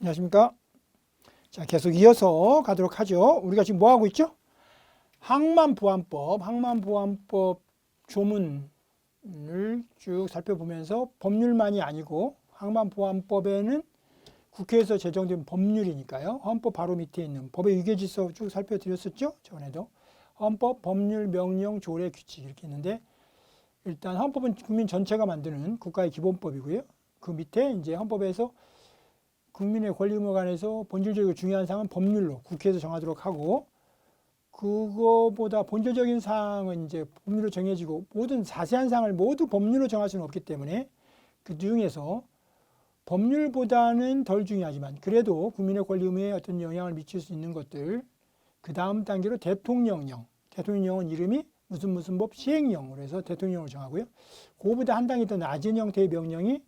안녕하십니까? 자, 계속 이어서 가도록 하죠. 우리가 지금 뭐 하고 있죠? 항만보안법, 항만보안법 조문을 쭉 살펴보면서 법률만이 아니고 항만보안법에는 국회에서 제정된 법률이니까요. 헌법 바로 밑에 있는 법의 위계질서 쭉 살펴드렸었죠. 전에도 헌법, 법률, 명령, 조례, 규칙 이렇게 있는데 일단 헌법은 국민 전체가 만드는 국가의 기본법이고요. 그 밑에 이제 헌법에서 국민의 권리 의무에 관해서 본질적이고 중요한 사항은 법률로 국회에서 정하도록 하고 그거보다 본질적인 사항은 이제 법률로 정해지고 모든 자세한 사항을 모두 법률로 정할 수는 없기 때문에 그 중에서 법률보다는 덜 중요하지만 그래도 국민의 권리 의무에 어떤 영향을 미칠 수 있는 것들 그 다음 단계로 대통령령 대통령령은 이름이 무슨 무슨 법 시행령으로 해서 대통령을 정하고요. 그보다 한 단계 더 낮은 형태의 명령이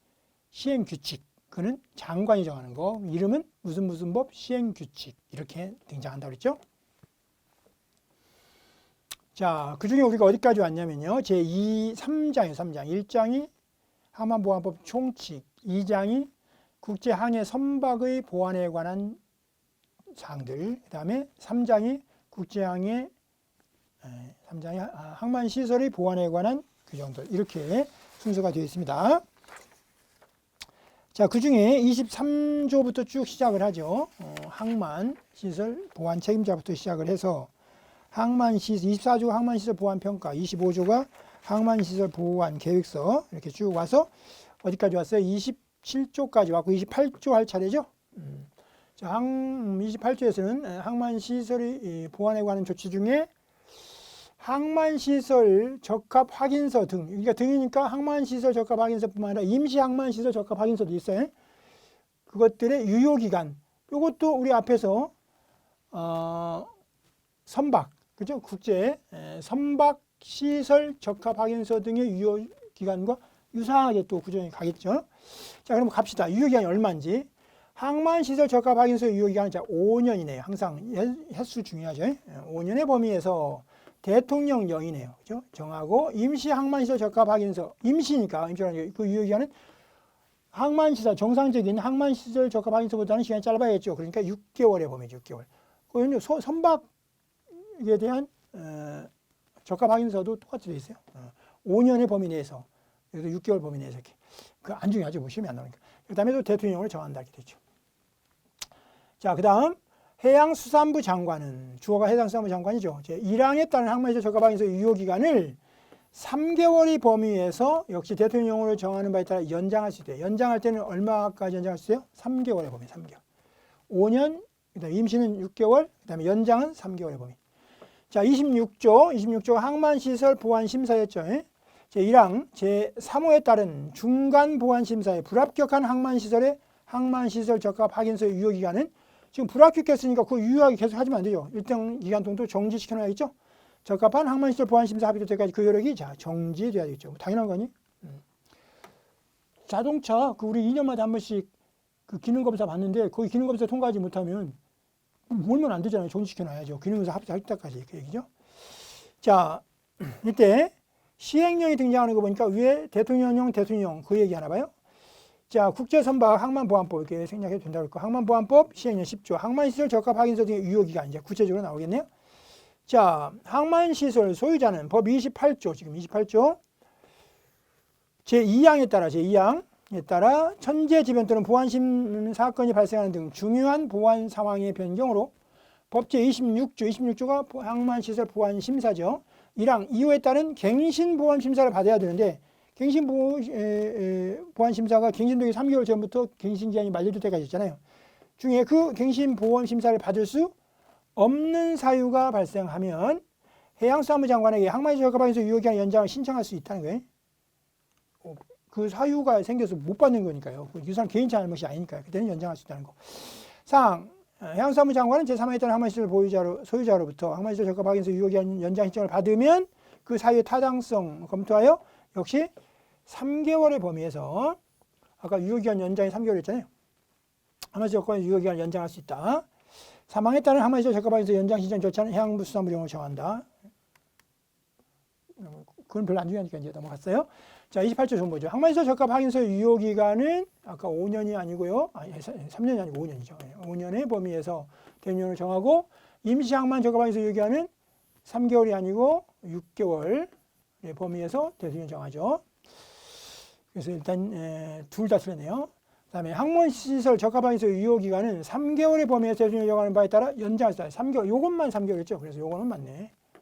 시행 규칙 그는 장관이 정하는 거 이름은 무슨 무슨 법 시행 규칙 이렇게 등장한다고 그랬죠. 자, 그 중에 우리가 어디까지 왔냐면요. 제2, 3장이에요. 3장. 1장이 항만보안법 총칙, 2장이 국제항해 선박의 보안에 관한 사항들, 그 다음에 3장이 국제항해, 3장이 항만시설의 보안에 관한 규정들. 이렇게 순서가 되어 있습니다. 자, 그 중에 23조부터 쭉 시작을 하죠. 어, 항만 시설 보안 책임자부터 시작을 해서 항만 시설 24조가 항만 시설 보안 평가, 25조가 항만 시설 보안 계획서 이렇게 쭉 와서 어디까지 왔어요? 27조까지 왔고 28조 할 차례죠. 음. 자, 항 28조에서는 항만 시설의 보안에 관한 조치 중에 항만 시설 적합 확인서 등 그러니까 등이니까 항만 시설 적합 확인서뿐만 아니라 임시 항만 시설 적합 확인서도 있어요. 그것들의 유효 기간. 이것도 우리 앞에서 어, 선박 그죠? 국제 선박 시설 적합 확인서 등의 유효 기간과 유사하게 또 구정이 가겠죠. 자, 그럼 갑시다. 유효 기간이 얼마인지. 항만 시설 적합 확인서 유효 기간은 자 5년이네요. 항상 횟수 중요하죠. 5년의 범위에서 대통령령이네요. 그죠? 정하고 임시 항만시설 적합 확인서 임시니까 임시라는 그 유효기간은 항만시설 정상적인 항만시설 적합 확인서보다는 시간이 짧아야겠죠. 그러니까 6개월의 범위죠. 6개월. 그리고 선박에 대한 어, 적합 확인서도 똑같이 되어 있어요. 어, 5년의 범위 내에서 그래서 6개월 범위 내에서 이렇게 그 안 중요하죠. 뭐 시험이 안 나오니까. 그다음에 또 대통령을 정한다 이렇게 되죠. 자, 그다음 해양수산부 장관은 주어가 해양수산부 장관이죠. 제 1항에 따른 항만시설 적합항에서 유효기간을 3개월의 범위에서 역시 대통령으로 정하는 바에 따라 연장할 수 있대요. 연장할 때는 얼마까지 연장할 수 있어요? 3개월의 범위, 3개월. 5년, 그다음에 임시는 6개월, 그다음에 연장은 3개월의 범위. 자, 26조, 26조가 항만시설 보안심사였죠. 제 1항 제 3호에 따른 중간 보안심사에 불합격한 항만시설의 항만시설 적합 확인서 유효기간은 지금 불합격했으니까 그 유효하게 계속 하시면 안 되죠. 일정 기간 정도 정지시켜 놔야겠죠. 적합한 항만시설 보안심사 합의될 때까지 그 효력이 자 정지돼야 되겠죠. 당연한 거니? 음. 자동차 그 우리 2년마다 한 번씩 그 기능검사 받는데 거기 기능검사 통과하지 못하면 몰면 안 되잖아요. 정지시켜 놔야죠. 기능검사 합의할 때까지 그 얘기죠. 자 이때 시행령이 등장하는 거 보니까 위에 대통령령 대통령 그 얘기 하나 봐요. 자, 국제선박 항만보안법 이렇게 생략해도 된다고 했고 항만보안법 시행령 10조 항만시설 적합 확인서 등의 유효기간 이제 구체적으로 나오겠네요. 자, 항만시설 소유자는 법 28조 지금 28조 제2항에 따라 제2항에 따라 천재지변 또는 보안심 사건이 발생하는 등 중요한 보안 상황의 변경으로 법 제26조 26조가 항만시설 보안심사죠. 1항 2호에 따른 갱신보안심사를 받아야 되는데 갱신보안심사가 갱신되기 3개월 전부터 갱신기한이 만료될 때까지 있잖아요. 중에 그 갱신보험심사를 받을 수 없는 사유가 발생하면 해양수산부 장관에게 항만시 적합항에서 유효기한 연장을 신청할 수 있다는 거예요. 어, 그 사유가 생겨서 못 받는 거니까요. 그 사람 개인 잘못이 아니니까요. 그때는 연장할 수 있다는 거. 상 해양수산부 장관은 제3화에 따른 항만시설 보유자로, 소유자로부터 항만시설 적합항에서 유효기한 연장 신청을 받으면 그 사유의 타당성 검토하여 역시 3개월의 범위에서 아까 유효기간 연장이 3개월 했잖아요. 항만시 조건의 유효기간을 연장할 수 있다. 사망에 따른 항만시설 적합항에서 연장 신청 절차는 해양부수산부령을 정한다. 그건 별로 안 중요하니까 이제 넘어갔어요. 자, 28조 정보죠. 항만시설 적합 확인서 유효 기간은 아까 5년이 아니고요. 아니, 3년이 아니고 5년이죠. 5년의 범위에서 대리인을 정하고 임시 항만 적합 확인서 유효 기간은 3개월이 아니고 6개월 의 범위에서 대리인을 정하죠. 그래서 일단 둘 다 틀렸네요. 그다음에 항문시설 적합항에서 유효 기간은 3개월의 범위에서 대리인을 정하는 바에 따라 연장할 수 있다. 3개월. 요것만 3개월이죠. 그래서 요거는 맞네.